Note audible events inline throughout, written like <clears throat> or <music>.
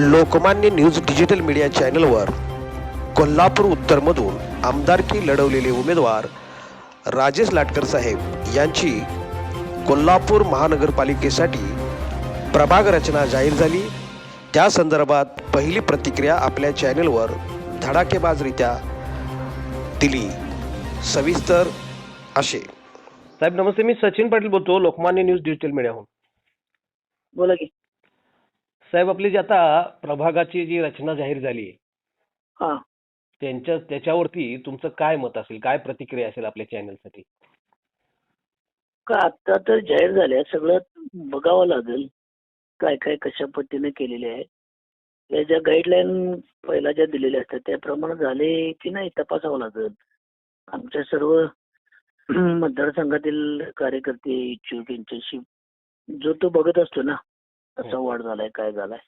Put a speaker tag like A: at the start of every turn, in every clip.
A: Lokmanya news digital media चॅनलवर कोल्हापूर उत्तरमधून आमदारकी लढवलेले उमेदवार राजेश लाटकर साहेब यांची कोल्हापूर महानगरपालिकेसाठी प्रभाग रचना जाहीर झाली. त्या संदर्भात पहिली प्रतिक्रिया आपल्या चॅनलवर धडाकेबाजरित्या दिली. सविस्तर असे. साहेब नमस्ते. मी सचिन पाटील बोलतो लोकमान्य न्यूज डिजिटल मीडियाहून.
B: बोला की.
A: साहेब आपली जी आता प्रभागाची जी रचना जाहीर झाली आहे
B: हा.
A: त्यांच्या त्याच्यावरती तुमचं काय मत असेल? काय प्रतिक्रिया असेल आपल्या चॅनलसाठी?
B: का आता तर जाहीर झाल्या सगळं बघावं लागेल काय काय कशा पद्धतीने केलेले आहे. या ज्या गाईडलाईन पहिला ज्या दिलेल्या असतात त्याप्रमाणे झाले की नाही तपासावं लागेल. आमच्या सर्व <clears throat> मतदारसंघातील कार्यकर्ते इच्छुक यांच्याशी जो तो बघत असतो ना कसा
A: हो.
B: वाढ झालाय काय झालाय?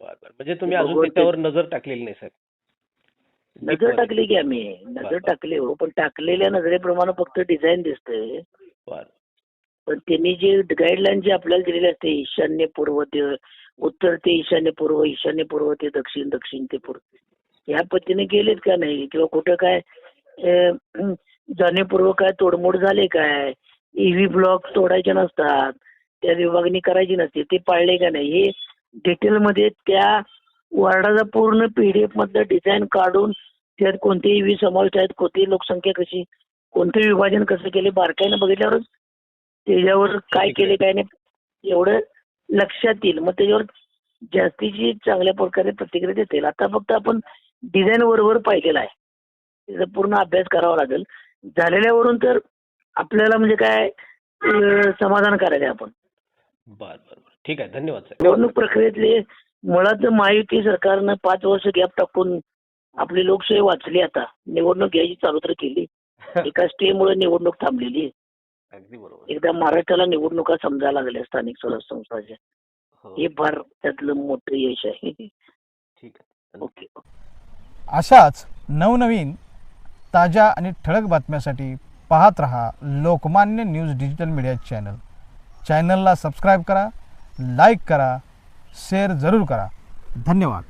A: म्हणजे तुम्ही अजून त्याच्यावर नजर टाकलेली नाही साहेब.
B: नजर टाकली की आम्ही. नजर. टाकली हो पण टाकलेल्या नजरेप्रमाणे फक्त डिझाईन दिसतंय.
A: बरं.
B: पण त्यांनी जे गाईडलाईन जे आपल्याला दिलेले असते ईशान्य पूर्व ते उत्तर ते ईशान्य पूर्व ईशान्य पूर्व ते दक्षिण दक्षिण ते पूर्व. या पद्धतीने गेलेत का नाही? किंवा कुठं काय जाणीवपूर्वक काय तोडमोड झाले काय? ईव्ही ब्लॉक तोडायचे नसतात. त्या विभागणी करायची नसते ते पाळले का नाही? हे डिटेलमध्ये त्या वार्डाचा पूर्ण पीडीएफ मधलं डिझाईन काढून त्यात कोणते ईव्ही समाविष्ट आहेत कोणती लोकसंख्या कशी कोणते विभाजन कसं केले बारकाईनं बघितल्यावरच त्याच्यावर काय केले काय नाही एवढं लक्षात येईल. मग त्याच्यावर जास्तीची चांगल्या प्रकारे प्रतिक्रिया देता येईल. आता फक्त आपण डिझाईन बरोबर पाहिलेला आहे. त्याचा पूर्ण अभ्यास करावा लागेल. झालेल्यावरून तर आपल्याला म्हणजे काय समाधान करायचं आपण.
A: बरं बरं बरं. ठीक आहे धन्यवाद साहेब.
B: निवडणूक प्रक्रियेतले मुळात महायुती सरकारनं पाच वर्ष गॅप टाकून आपली लोकशाही वाचली आता. निवडणूक घ्यायची चालू तर केली. <laughs> एका स्टे मुळे निवडणूक थांबलेली.
A: अगदी बरोबर.
B: एकदा महाराष्ट्राला निवडणुका समजायला लागल्या स्थानिक स्वराज्य संस्थांच्या.
A: हो.
B: हे फार त्यातलं मोठं यश आहे.
A: ठीक आहे.
B: ओके.
C: अशाच नवनवीन ताज्या आणि ठळक बातम्यासाठी पाहत रहा Lokmanya news digital media channel. चॅनलला सबस्क्राईब करा लाईक करा शेअर जरूर करा. धन्यवाद.